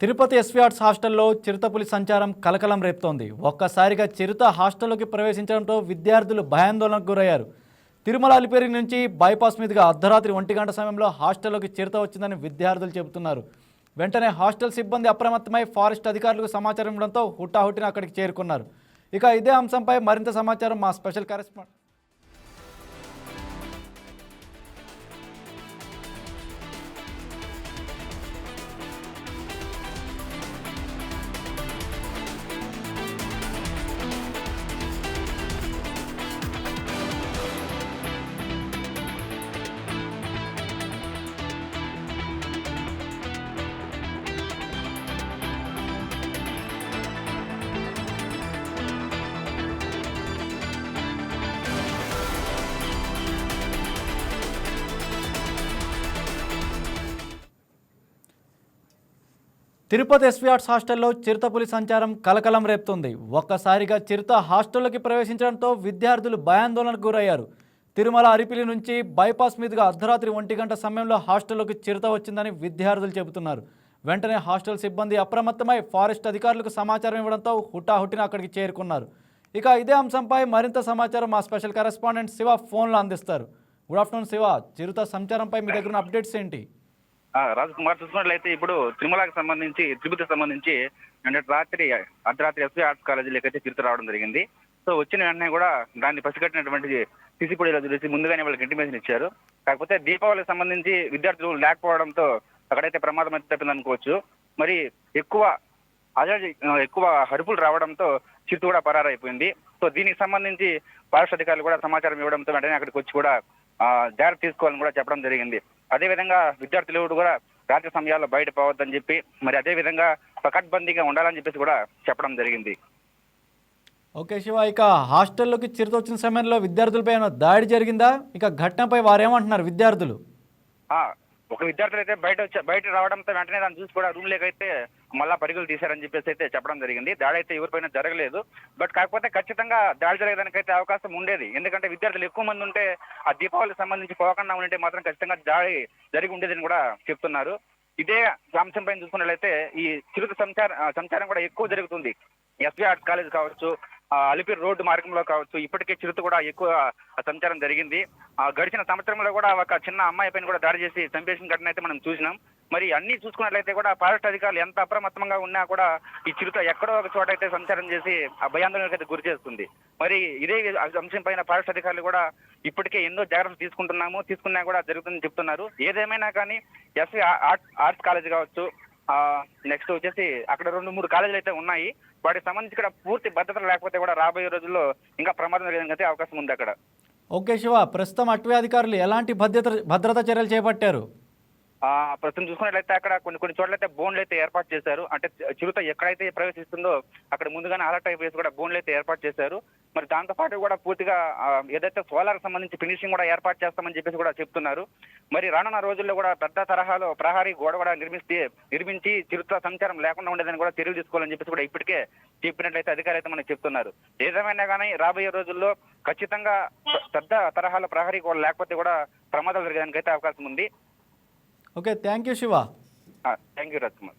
Tirupati SV arts హాస్టల్లో చిరుతపులి సంచారం కలకలం రేపుతోంది. ఒక్కసారిగా చిరుత హాస్టల్లోకి ప్రవేశించడంతో విద్యార్థులు భయాందోళనకు గురయ్యారు. తిరుమల అలిపేరి నుంచి బైపాస్ మీదుగా అర్ధరాత్రి ఒంటి గంట సమయంలో హాస్టల్లోకి చిరుత వచ్చిందని విద్యార్థులు చెబుతున్నారు. వెంటనే హాస్టల్ సిబ్బంది అప్రమత్తమై ఫారెస్ట్ అధికారులకు సమాచారం ఇవ్వడంతో హుటాహుటిన అక్కడికి చేరుకున్నారు. ఇక ఇదే అంశంపై మరింత సమాచారం మా స్పెషల్ కరెస్పాండెంట్ తిరుపతి ఎస్వీఆర్ట్స్ హాస్టల్లో చిరుతపులి సంచారం కలకలం రేపుతుంది. ఒక్కసారిగా చిరుత హాస్టల్లోకి ప్రవేశించడంతో విద్యార్థులు భయాందోళనకు గురయ్యారు. తిరుమల అరిపిలి నుంచి బైపాస్ మీదుగా అర్ధరాత్రి ఒంటి గంట సమయంలో హాస్టల్లోకి చిరుత వచ్చిందని విద్యార్థులు చెబుతున్నారు. వెంటనే హాస్టల్ సిబ్బంది అప్రమత్తమై ఫారెస్ట్ అధికారులకు సమాచారం ఇవ్వడంతో హుటాహుటిన అక్కడికి చేరుకున్నారు. ఇక ఇదే అంశంపై మరింత సమాచారం మా స్పెషల్ కరెస్పాండెంట్ శివ ఫోన్లో అందిస్తారు. గుడ్ ఆఫ్టర్నూన్ శివ చిరుత సంచారంపై మీ దగ్గర ఉన్న అప్డేట్స్ ఏంటి? రాజ్ కుమార్ చూసుకున్నట్లయితే ఇప్పుడు తిరుమలకి సంబంధించి తిరుపతికి సంబంధించి అంటే రాత్రి అర్ధరాత్రి ఎస్వి ఆర్ట్స్ కాలేజీలోకి అయితే తిరుపతి రావడం జరిగింది. సో వచ్చిన వెంటనే కూడా దాన్ని పసిగట్టినటువంటి సీసీపీడీలో చూసి ముందుగానే వాళ్ళకి ఇంటిమేషన్ ఇచ్చారు. కాకపోతే దీపావళికి సంబంధించి విద్యార్థులు లేకపోవడంతో అక్కడైతే ప్రమాదం అయితే తప్పిందనుకోవచ్చు మరి ఎక్కువ అజాజి ఎక్కువ హరుపులు రావడంతో చిత్తు కూడా పరారైపోయింది. సో దీనికి సంబంధించి ఫారెస్ట్ అధికారులు కూడా సమాచారం ఇవ్వడంతో వెంటనే అక్కడికి వచ్చి కూడా జాగ్రత్త తీసుకోవాలని కూడా చెప్పడం జరిగింది. అదేవిధంగా విద్యార్థులు ఎవరు కూడా రాత్రి సమయాల్లో బయట పోవద్దని చెప్పి మరి అదే విధంగా పకడ్బందీగా ఉండాలని చెప్పేసి కూడా చెప్పడం జరిగింది. ఓకే శివ ఇక హాస్టల్లోకి చిరుత వచ్చిన సమయంలో విద్యార్థులపై ఏమైనా దాడి జరిగిందా? ఇక ఘటనపై వారు ఏమంటున్నారు విద్యార్థులు? ఆ, ఒక విద్యార్థులు అయితే బయట వచ్చి బయట రావడంతో వెంటనే దాన్ని చూసి కూడా రూమ్ అయితే మళ్ళా పరుగులు తీశారని చెప్పేసి అయితే చెప్పడం జరిగింది. దాడి అయితే ఎవరిపైన జరగలేదు. బట్ కాకపోతే ఖచ్చితంగా దాడి జరిగేదానికైతే అవకాశం ఉండేది. ఎందుకంటే విద్యార్థులు ఎక్కువ మంది ఉంటే ఆ దీపావళికి సంబంధించి పోకుండా ఉంటే మాత్రం ఖచ్చితంగా దాడి జరిగి ఉండేదని కూడా చెప్తున్నారు. ఇదే అంశం పైన చూసుకున్నట్లయితే ఈ చిరుత సంచారం సంచారం కూడా ఎక్కువ జరుగుతుంది. ఎస్బీ ఆర్ట్స్ కాలేజ్ కావచ్చు అలిపిరి రోడ్డు మార్గంలో కావచ్చు ఇప్పటికే చిరుత కూడా ఎక్కువ సంచారం జరిగింది. ఆ, గడిచిన సంవత్సరంలో కూడా ఒక చిన్న అమ్మాయి పైన కూడా దాడి చేసి చంపేసిన ఘటన అయితే మనం చూసినాం. మరి అన్ని చూసుకున్నట్లయితే కూడా ఫారెస్ట్ అధికారులు ఎంత అప్రమత్తంగా ఉన్నా కూడా ఈ చిరుత ఎక్కడో ఒక చోట అయితే సంచారం చేసి ఆ భయాందోళనకు అయితే గురి చేస్తుంది. మరి ఇదే అంశం పైన ఫారెస్ట్ అధికారులు కూడా ఇప్పటికే ఎన్నో జాగ్రత్తలు తీసుకుంటున్నాము తీసుకున్నా కూడా జరుగుతుందని చెప్తున్నారు. ఏదేమైనా కానీ ఎస్వి ఆర్ట్స్ కాలేజ్ కావచ్చు నెక్స్ట్ వచ్చేసి అక్కడ రెండు మూడు కాలేజీలు అయితే ఉన్నాయి. వాటికి సంబంధించి కూడా పూర్తి భద్రత లేకపోతే కూడా రాబోయే రోజుల్లో ఇంకా ప్రమాదం జరిగేందుకు అవకాశం ఉంది అక్కడ. ఓకే శివ ప్రస్తుతం అటవీ అధికారులు ఎలాంటి భద్రత భద్రతా చర్యలు చేపట్టారు? ఆ ప్రస్తుతం చూసుకున్నట్లయితే అక్కడ కొన్ని కొన్ని చోట్ల అయితే బోన్లు అయితే ఏర్పాటు చేశారు. అంటే చిరుత ఎక్కడైతే ప్రవేశిస్తుందో అక్కడ ముందుగానే అలర్ట్ అయిపోయేసి కూడా బోన్లు అయితే ఏర్పాటు చేశారు. మరి దాంతో పాటు కూడా పూర్తిగా ఏదైతే సోలార్ సంబంధించి ఫినిషింగ్ కూడా ఏర్పాటు చేస్తామని చెప్పేసి కూడా చెప్తున్నారు. మరి రానున్న రోజుల్లో కూడా పెద్ద తరహాలో ప్రహారీ గోడ కూడా నిర్మిస్తే నిర్మించి చిరుత సంచారం లేకుండా ఉండేదని కూడా చర్యలు తీసుకోవాలని చెప్పేసి కూడా ఇప్పటికే చెప్పినట్లయితే అధికారులు అయితే మనకు చెప్తున్నారు. ఏదేమైనా కానీ రాబోయే రోజుల్లో ఖచ్చితంగా పెద్ద తరహాలో ప్రహారీ గోడ లేకపోతే కూడా ప్రమాదాలు జరిగేదానికి అయితే అవకాశం ఉంది. Okay thank you Shiva. Thank you Raj Kumar.